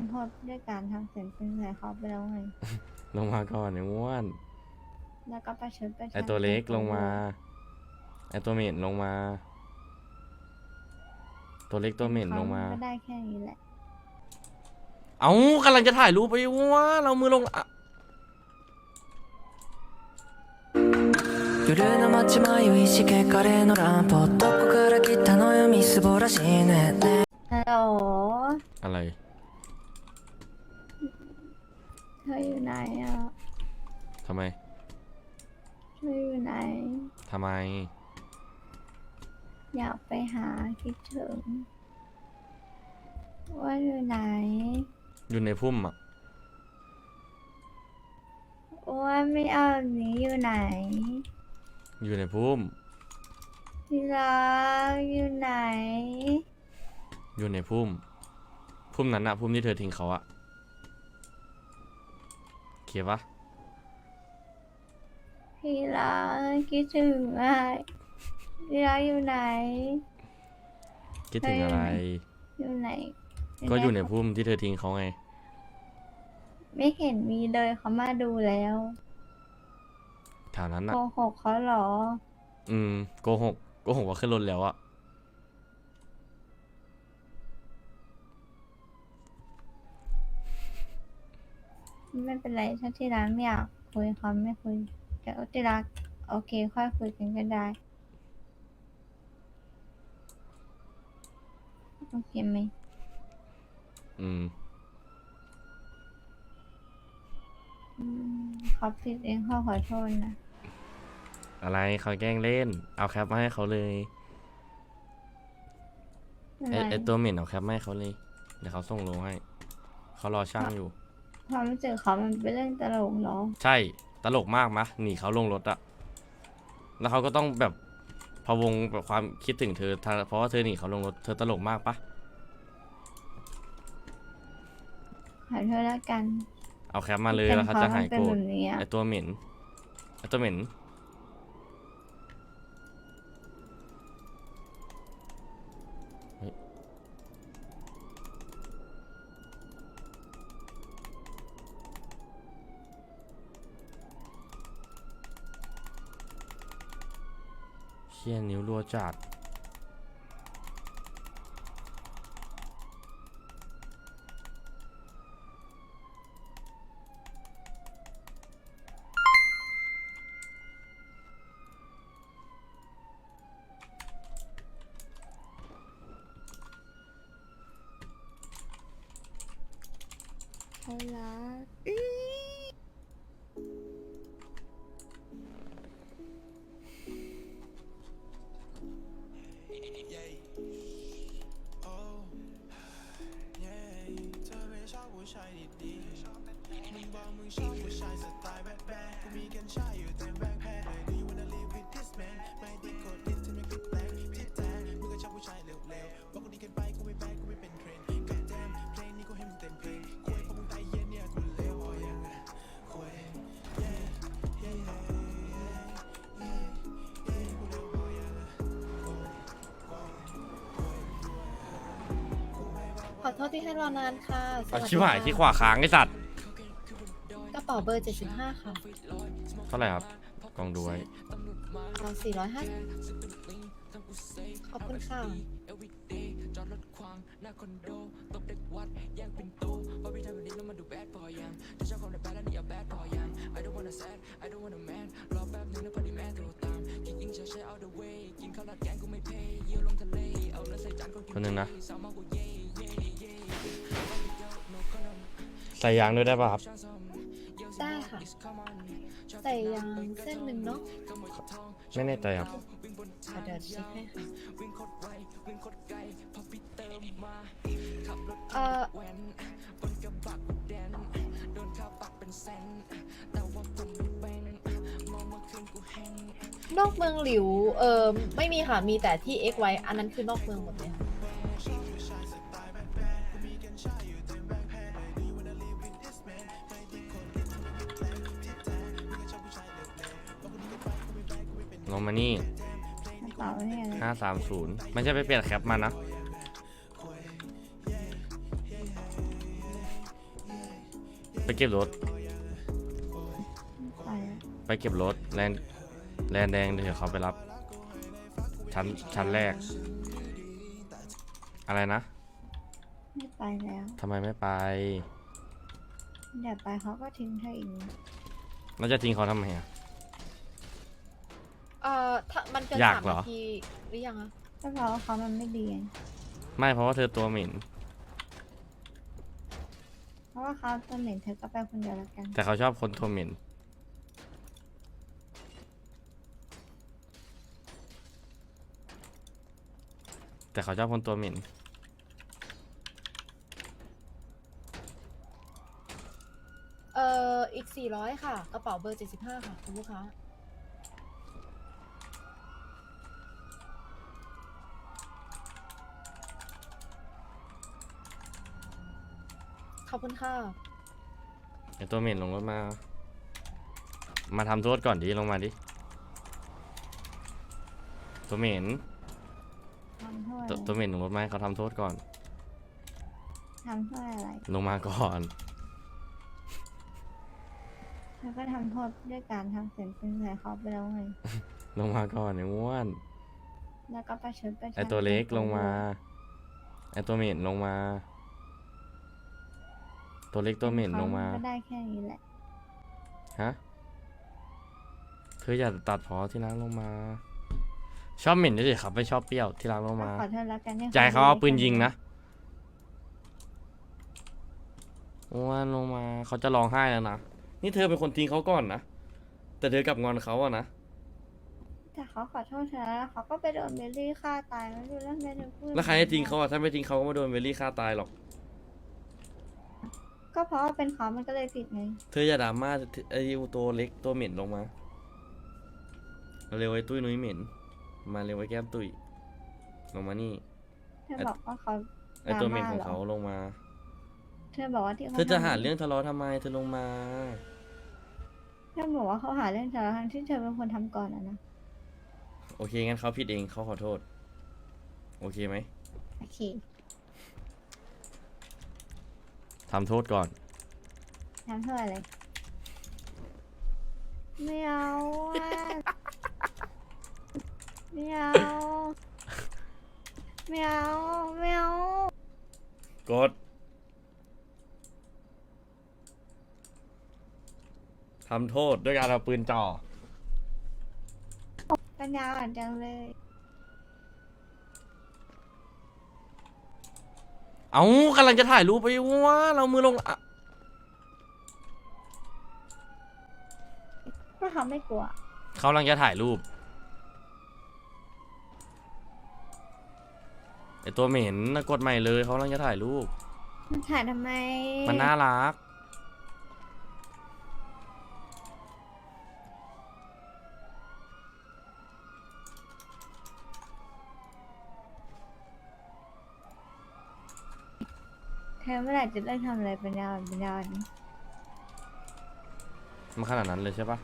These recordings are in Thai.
ำโทษด้วยการทำเสียงเป็นใส่เขาไปแล้วไง ลงมาก่อนไอ้ม้วน แล้วก็ประชดประชัน ไอตัวเล็กลงมา ไอตัวเหม็นลงมา ตัวเล็กตัวเหม็นลงมา ก็ได้แค่นี้แหละ เอ้ากำลังจะถ่ายรูปไปว่าเรามือลงอะ 夜の街迷いしけカレーのランプどこから来たのよみすぼらしいねね ฮัลโหล อะไร ออยู่ไหนอะทำไม เธออยู่ไหน ทำไม อยากไปหาคิดถึง ว่าอยู่ไหนอยู่ในพุ่มอะ ว่าไม่เอาหนีอยู่ไหนอยู่ในพุ่ม ที่รักอยู่ไหน อยู่ในพุ่ม พุ่มนั้นอะพุ่มที่เธอทิ้งเขาอะเคลียร์ ปะที่รักคิดถึงอะที่รักอยู่ไหน คิดถึงอะไร อยู่ไหน ก็อยู่ในพุ่มที่เธอทิ้งเขาไง ไม่เห็นมีเลยเขามาดูแล้วแถวนั้นอะโกหกเขาเหรอ อืมโกหกโกหกว่าขึ้นรถแล้วอะ ไม่เป็นไรถ้าที่รักไม่อยากคุยเขาไม่คุยแต่ว่าที่รักโอเค ค่อยคุยกันก็ได้โอเคไหมอืม อืมเขาผิดเองเขาขอโทษนะ อะไรเขาแกล้งเล่น เอาแคปมาให้เขาเลยไม่ไอเป็นไอไรตัวเหม็นเอาแคปมาให้เขาเลย เดี๋ยวเขาส่งลงให้ เขารอช่างอยู่ ความรู้สึกเขามันเป็นเรื่องตลกเหรอ ใช่ตลกมากมะหนีเขาลงรถอะแล้วเขาก็ต้องแบบพะวงแบบความคิดถึงเธอถ้าเพราะว่าเธอหนีเขาลงรถเธอตลกมากปะขอโทษแล้วกันเอาแคปมาเลยเป็นแล้วเขาจะหายเป็นโกรแบธบนี้อะไอตัวเหม็นไอตัวเหม็น ชี่ยนิ้วรัวจัดเข ผู้ชายดีๆมึงบอกมึงชอบผู้ชายสไตล์แบดแบดกูมีกัญชาอยู่เต็ม ษที่ให้รอนานค่ะสเอาวัสดีชิบหายค่ะที่ขวาค้างไอสัตว์กระเป๋าเบอร์ 75 ค่ะเท่าไหร่ครับกองด้วยเอา450ขอบคุณค่ะคนหนึ่งนะ ส่ยางด้วยได้ป่ะครับ ได้ค่ะ ใส่ยางเส้นหนึ่งเนาะไม่แน่ใจครับอะเดี๋ยวเช็คให้ค่ะเอ่อนอกเมืองหลิว เออไม่มีค่ะ มีแต่ที่ X ไว้อันนั้นคือนอกเมืองหมดเลยค่ะ ลงมานี่กระเป๋าเนี่ยอะไรห้าสามศูนย์ไม่ใช่ไปเปลี่ยนแคปมานะ ไปเก็บรถ ไปแล้วไปเก็บรถแลนแลนแดงเดี๋ยวเขาไปรับ ชั้นชั้นแรก อะไรนะไม่ไปแล้ว ทำไมไม่ไป เดี๋ยวไปเขาก็ทิ้งเธออีกแล้วจะทิ้งเขาทำไมอะ เอ่อถ้ามันเกินอยากสามเหรอ นาทีหรือยังอะก็เพราะว่าเขามันไม่ดีไงไม่เพราะว่าเธอตัวเหม็น เพราะว่าเขาตัวเหม็นเธอก็ไปคนเดียวแล้วกันแต่เขาชอบคนตัวเหม็น แต่เขาชอบคนตัวเหม็น เอ่ออีกสี่ร้อยค่ะ กระเป๋าเบอร์เจ็ดสิบห้าค่ะ คุณลูกค้า ขอบ คุณค่ะ ไอตัวเหม็นลงรถมา มาทำโทษก่อนดิลงมาดิ ตัวเหม็นทำโทษตัวตัวเหม็นลงรถมาให้เขาทำโทษก่อน ทำโทษอะไรลงมาก่อนเธอก็ทำโทษด้วยการทำเสียงเป็นใส่เขาไปแล้วไง ลงมาก่อนไอ้อ้วน แล้วก็ประชดประชันไอตัวเล็กลงมา ไอตัวเหม็นลงมา ตัวเล็กตัวเหม็นลงมาเขก็ได้แค่นี้แหละ ฮะ เธออย่าตัดพอที่รักลงมา ชอบเหม็นด้วยสิครับ ไม่ชอบเปรี้ยวที่รักลงก็มา ขอโทษแล้วกันที่ใจเขาเอาปืนได้แค่ยิงนะอ้วนลงมาเขาจะร้องไห้แล้วนะ นี่เธอเป็นคนทิ้งเขาก่อนนะ แต่เธอกลับงอนเขาอะนะแต่เขาขอโทษเธอแล้วเขาก็ไปโดนเบลลี่ฆ่าตายไม่รู้แล้วแม่เธอพูดแล้วใครให้ทิ้งเขาอะถ้าไม่ทิ้งเขาก็ไม่โดนเวลลี่ฆ่าตายหรอก ก็เพราะว่าเป็นเขามันก็เลยผิดไงเธออย่าดราม่าไอ้ตัวเล็กตัวเหม็นลงมา เร็วไอ้ตุ้ยนุ้ยเหม็น มาเร็วไอ้แก้มตุ้ยลงมานี่ เธอบอกว่าเขาไอ้ตัวเหม็นดขราองม่าเหรอเขาลงมา เธอบอกว่าที่ขเธอจะหาทำเรื่องทะเลาะทำไมเธอลงมา เธอบอกว่าเขาหาเรื่องเธอทั้งที่เธอเป็นคนทำก่อนอะนะ โอเคงั้นเขาผิดเองเขาขอโทษ โอเคไหมโอเค ทำโทษก่อน ทำเพื่ออะไรไม่เอาอะไม่เอาไม่เอาไม่เอากดทำโทษด้วยการเอาปืนจ่อ ปัญญาอ่อนจังเลย เอากำลังจะถ่ายรูปไปว่าเรามือลงละก็เขาไม่กลัว เขากำลังจะถ่ายรูปไอตัวเหม็นน่ะกดใหม่เลยเขากำลังจะถ่ายรูปมันถ่ายทำไม มันน่ารัก เธอเมื่อไหร่จะเลิกทำอะไรปัญญาอ่อนปัญญาอ่อนมันขนาดนั้นเลยใช่ปะ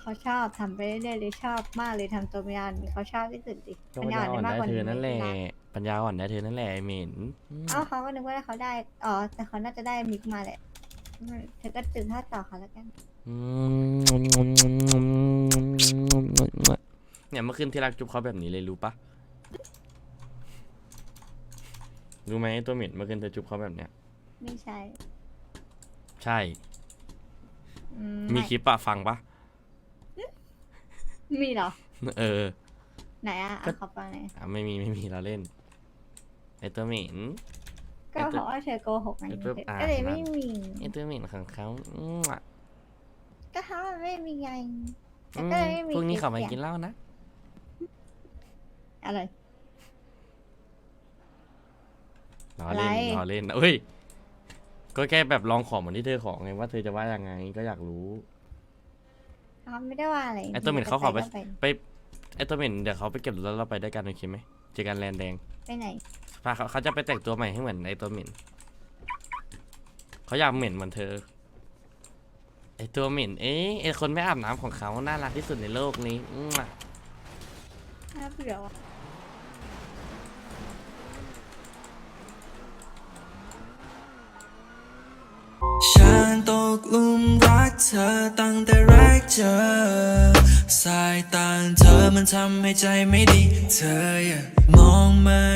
เขาชอบทำไปเรื่อยๆเลยชอบมากเลยทำตัวปัญญาอ่อนเขาชอบที่สุดดิก็ปัญญาอ่อนมากได้กว่าเธอนั่นแหละไม่ได้ปัญญาอ่อนได้เธอนั่นแหละไอเหม็นอืมเอ้าเขาก็นึกว่าเขาได้อ๋อแต่เขาน่าจะได้มิกมาแหละอืมเธอก็ตื่นท่าต่อเขาแล้วกันอืมเนี่ยเมื่อคืนที่รักจุ๊บเขาแบบนี้เลยรู้ปะ รู้ไหมตัวเหม็นเมื่อคืนเธอจุ๊บเขาแบบเนี้ย ไม่ใช่ใช่ อืมีคลิปปะฟังปะมีเหรอ เออ ไหนอะก็เอาเขาฟังหน่อยอะไม่มีไม่มีเราเล่น ไอตัวเหม็น ก็เพราะว่าเธอโกหกไงไอ้เธตัวออ่าก็เลยนั่ไม่นมี ไอตัวเหม็นของเขาอืมอะก็เขาไม่มีไงแต่อืมก็เลยไม่มีพวกนี้เขามาคลิปกินเหล้านะ อะไร รออะไรเล่นรอเล่นเอ้ย ก็แค่แบบลองของเหมือนที่เธอของไงว่าเธอจะว่ายังไงก็อยากรู้เขาไม่ได้ว่าอะไรไอตัวเหม็นเขาขอไปจะไปไปไอตัวเหม็นเดี๋ยวเขาไปเก็บรถแล้วเราไปด้วยกันโอเคไหมเจอกันแลนด์แดงไปไหนพาเขาเขาจะไปแต่งตัวใหม่ให้เหมือนไอตัวเหม็นเขาอยากเหม็นเหมือนเธอไอตัวเหม็นเอ๊ะไอคนไม่อาบน้ำของเขาน่ารักที่สุดในโลกนี้อืมอะน่าเบื่อ ว่ะกหลุมรักเธอตั้งแต่แรกเจอ สายตาเธอมันทำให้ใจไม่ดี เธออย่ามองมา